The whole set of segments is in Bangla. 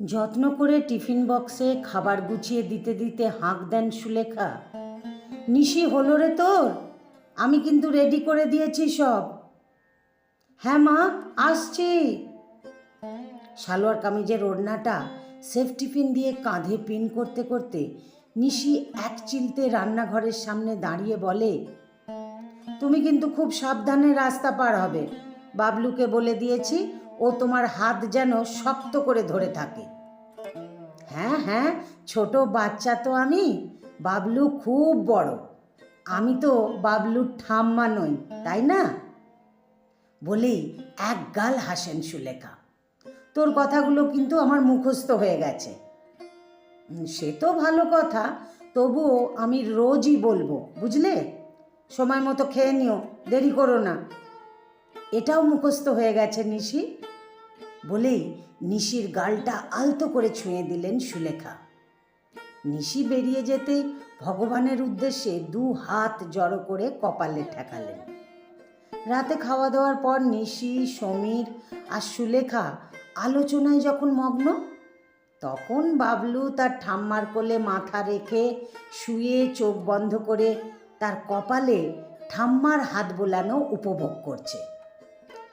যত্ন করে টিফিন বক্সে খাবার গুছিয়ে দিতে দিতে হাঁক দেন সুলেখা। নিশি, হলো রে তোর? আমি কিন্তু রেডি করে দিয়েছি সব। হ্যাঁ মা, আসছি। সালোয়ার কামিজের ওড়নাটা সেফ টিফিন দিয়ে কাঁধে পিন করতে করতে নিশি এক চিলতে রান্নাঘরের সামনে দাঁড়িয়ে বলে, তুমি কিন্তু খুব সাবধানে রাস্তা পার হবে। বাবলুকে বলে দিয়েছি ও তোমার হাত যেন শক্ত করে ধরে থাকে। হ্যাঁ হ্যাঁ ছোট বাচ্চা তো আমি, বাবলু খুব বড়। আমি তো বাবলুর ঠাম্মা নই, তাই না? বলেই এক গাল হাসেন সুলেখা। তোর কথাগুলো কিন্তু আমার মুখস্থ হয়ে গেছে। সে তো ভালো কথা, তবুও আমি রোজই বলব, বুঝলে? সময় মতো খেয়ে নিও, দেরি করো না। এটাও মুখস্থ হয়ে গেছে নিশি। বলেই নিশির গালটা আলতো করে ছুঁয়ে দিলেন সুলেখা। নিশি বেরিয়ে যেতেই ভগবানের উদ্দেশ্যে দু হাত জড়ো করে কপালে ঠেকালেন। রাতে খাওয়া দাওয়ার পর নিশি, সমীর আর সুলেখা আলোচনায় যখন মগ্ন, তখন বাবলু তার ঠাম্মার কোলে মাথা রেখে শুয়ে চোখ বন্ধ করে তার কপালে ঠাম্মার হাত বোলানো উপভোগ করছে।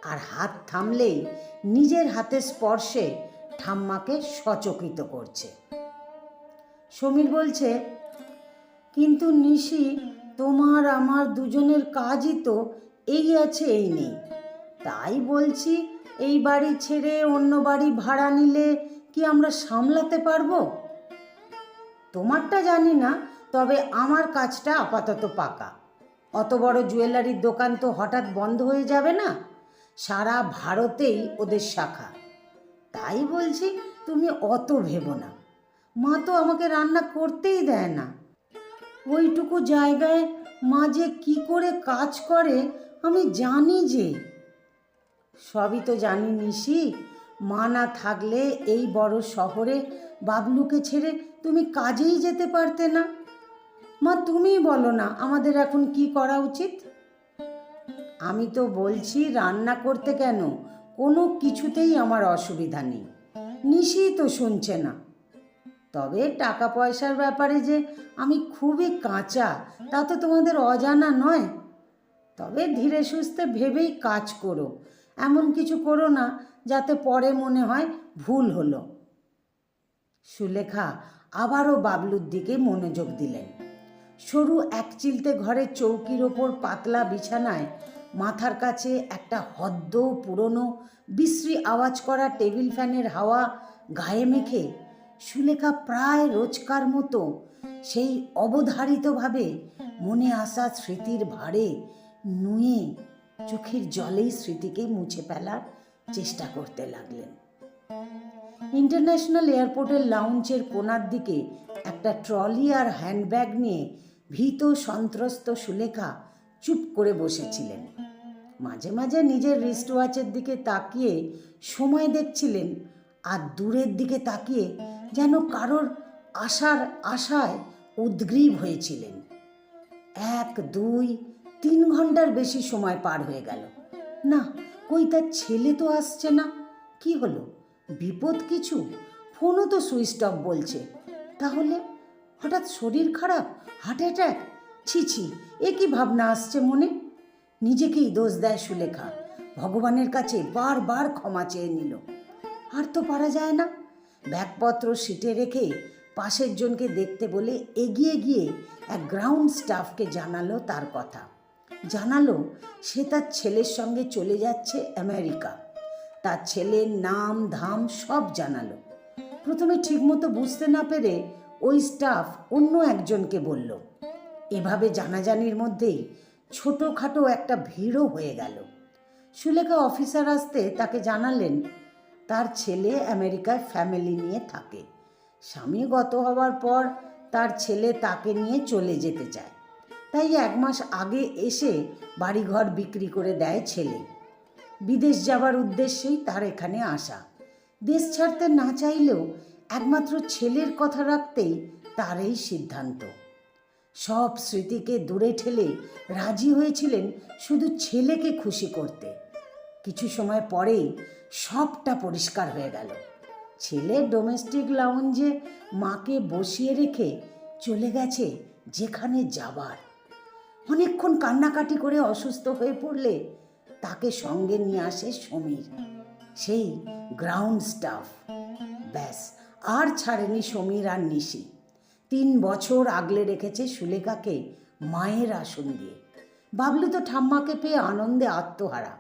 আর হাত থামলেই নিজের হাতের স্পর্শে ঠাম্মাকে সচকিত করছে। সমীর বলছে, কিন্তু নিশি, তোমার আমার দুজনের কাজই তো এই আছে, এই নেই। তাই বলছি, এই বাড়ি ছেড়ে অন্য বাড়ি ভাড়া নিলে কি আমরা সামলাতে পারব? তোমারটা জানি না, তবে আমার কাজটা আপাতত পাকা। অত বড় জুয়েলারির দোকান তো হঠাৎ বন্ধ হয়ে যাবে না? সারা ভারতেই ওদের শাখা। তাই বলছি, তুমি অত ভেবো না। মা তো আমাকে রান্না করতেই দেয় না। ওইটুকু জায়গায় মা যে কী করে কাজ করে, আমি জানি যে। সবই তো জানি নিশি, মা না থাকলে এই বড় শহরে বাবলুকে ছেড়ে তুমি কাজেই যেতে পারতে না। মা, তুমিই বলো না আমাদের এখন কি করা উচিত? আমি তো বলছি রান্না করতে কেন? কোনো কিছুতেই আমার অসুবিধা নেই। নিশি তো শুনছে না। তবে টাকা পয়সার ব্যাপারে যে আমি খুবই কাঁচা, তা তো তোমাদের অজানা নয়। তবে ধীরে সুস্থে ভেবেই কাজ করো। এমন কিছু করো না যাতে পরে মনে হয় ভুল হলো। সুলেখা আবারও বাবলুর দিকে মনোযোগ দিলেন। সরু এক চিলতে ঘরের চৌকির ওপর পাতলা বিছানায় মাথার কাছে একটা হদ্দ, পুরনো, বিশ্রী আওয়াজ করা টেবিল ফ্যানের হাওয়া গায়ে মেখে সুলেখা প্রায় রোজকার মতো সেই অবধারিতভাবে মনে আসা স্মৃতির ভারে নুয়ে চোখের জলেই স্মৃতিকে মুছে ফেলার চেষ্টা করতে লাগলেন। ইন্টারন্যাশনাল এয়ারপোর্টের লাউঞ্জের কোনার দিকে একটা ট্রলি আর হ্যান্ডব্যাগ নিয়ে ভীত সন্ত্রস্ত সুলেখা চুপ করে বসেছিলেন। মাঝে মাঝে নিজের রিস্ট ওয়াচের দিকে তাকিয়ে সময় দেখছিলেন আর দূরের দিকে তাকিয়ে যেন কারোর আশার আশায় উদ্গ্রীব হয়েছিলেন। এক, দুই, তিন ঘণ্টার বেশি সময় পার হয়ে গেল। না, কই তার ছেলে তো আসছে না? কি হলো? বিপদ কিছু? ফোনও তো সুইচ অফ বলছে। তাহলে হঠাৎ শরীর খারাপ, হার্ট অ্যাটাক? ছি ছি, এ কি ভাবনা আসছে মনে? নিজেকেই দোষ দেয় সুলেখা। ভগবানের কাছে বারবার ক্ষমা চেয়ে নিল। আর তো পারা যায় না। ব্যাগপত্র সিটে রেখে পাশের জনকে দেখতে বলে এগিয়ে গিয়ে এক গ্রাউন্ড স্টাফকে জানালো তার কথা। জানালো সে তার ছেলের সঙ্গে চলে যাচ্ছে আমেরিকা। তার ছেলের নাম, ধাম সব জানালো। প্রথমে ঠিকমতো বুঝতে না পেরে ওই স্টাফ অন্য একজনকে বলল এভাবে জানাজানির মধ্যেই ছোটোখাটো একটা ভিড়ও হয়ে গেল। সুলেখা অফিসার আসতে তাকে জানালেন, তার ছেলে আমেরিকায় ফ্যামিলি নিয়ে থাকে। স্বামী গত হওয়ার পর তার ছেলে তাকে নিয়ে চলে যেতে চায়। তাই এক মাস আগে এসে বাড়িঘর বিক্রি করে দেয় ছেলে। বিদেশ যাবার উদ্দেশ্যেই তার এখানে আসা। দেশ ছাড়তে না চাইলেও একমাত্র ছেলের কথা রাখতেই তার এই সিদ্ধান্ত। সব স্মৃতিকে দূরে ঠেলে রাজি হয়েছিলেন শুধু ছেলেকে খুশি করতে। কিছু সময় পরেই সবটা পরিষ্কার হয়ে গেল। ছেলে ডোমেস্টিক লাউঞ্জে মাকে বসিয়ে রেখে চলে গেছে যেখানে যাবার। অনেকক্ষণ কান্নাকাটি করে অসুস্থ হয়ে পড়লে তাকে সঙ্গে নিয়ে আসে সমীর। সেই গ্রাউন্ড স্টাফ ব্যাস, আর ছাড়েনি সমীর আর নিশি। তিন বছর আগলে রেখেছে সুলেখাকে মায়ের আসন দিয়ে। বাবলু তো ঠাম্মাকে পেয়ে আনন্দে আত্মহারা।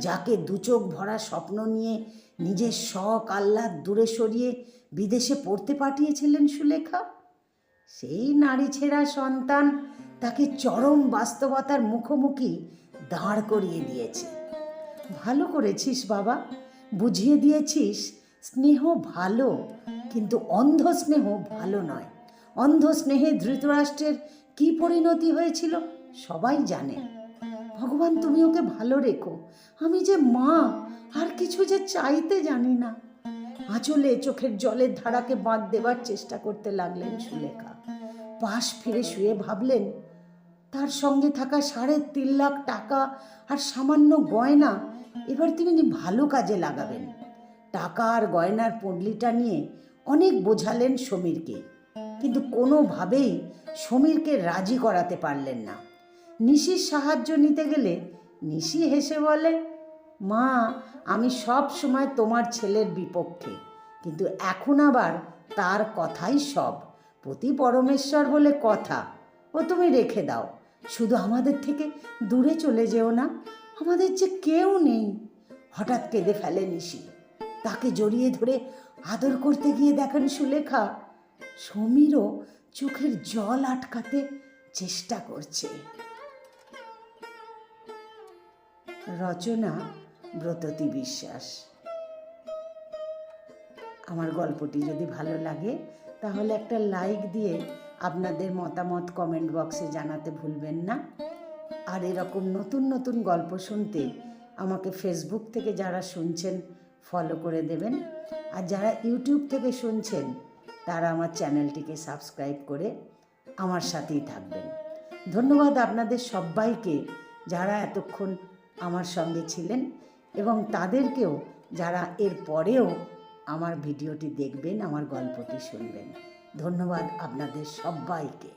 যাকে দুচোখ ভরা স্বপ্ন নিয়ে নিজের শখ, আহ্লাদ দূরে সরিয়ে বিদেশে পড়তে পাঠিয়েছিলেন সুলেখা? সেই নারী ছেঁড়া সন্তান তাকে চরম বাস্তবতার মুখোমুখি দাঁড় করিয়ে দিয়েছে। ভালো করেছিস বাবা, বুঝিয়ে দিয়েছিস, স্নেহ ভালো, কিন্তু অন্ধ স্নেহ ভালো নয়। অন্ধ স্নেহে ধৃতরাষ্ট্রের কি পরিণতি হয়েছিল? সবাই জানে। ভগবান, তুমি ওকে ভালো রেখো। আমি যে মা, আর কিছু যে চাইতে জানি না। আঁচলে চোখের জলের ধারাকে বাঁধ দেবার চেষ্টা করতে লাগলেন সুলেখা। পাশ ফিরে শুয়ে ভাবলেন, তার সঙ্গে থাকা সাড়ে তিন লাখ টাকা আর সামান্য গয়না এবার তিনি ভালো কাজে লাগাবেন। টাকা আর গয়নার পুঁটলিটা নিয়ে অনেক বোঝালেন সমীরকে। কিন্তু কোনোভাবেই সমীরকে রাজি করাতে পারলেন না। নিশির সাহায্য নিতে গেলে নিশি হেসে বলে, মা, আমি সব সময় তোমার ছেলের বিপক্ষে, কিন্তু এখন আবার তার কথাই সব। প্রতি পরমেশ্বর বলে কথা, ও তুমি রেখে দাও। শুধু আমাদের থেকে দূরে চলে যেও না, আমাদের যে কেউ নেই। হঠাৎ কেঁদে ফেলে নিশি। তাকে জড়িয়ে ধরে আদর করতে গিয়ে দেখেন সুলেখা সমীরও চোখের জল আটকাতে চেষ্টা করছে। রচনা ব্রততী বিশ্বাস। আমার গল্পটি যদি ভালো লাগে, তাহলে একটা লাইক দিয়ে আপনাদের মতামত কমেন্ট বক্সে জানাতে ভুলবেন না। আর এরকম নতুন নতুন গল্প শুনতে আমাকে ফেসবুক থেকে যারা শুনছেন ফলো করে দেবেন। আর যারা ইউটিউব থেকে শুনছেন তারা আমার চ্যানেলটিকে সাবস্ক্রাইব করে আমার সাথেই থাকবেন। ধন্যবাদ আপনাদের সবাইকে যারা এতক্ষণ আমার সঙ্গে ছিলেন এবং তাদেরকেও যারা এর পরেও আমার ভিডিওটি দেখবেন, আমার গল্পটি শুনবেন। ধন্যবাদ আপনাদের সবাইকে।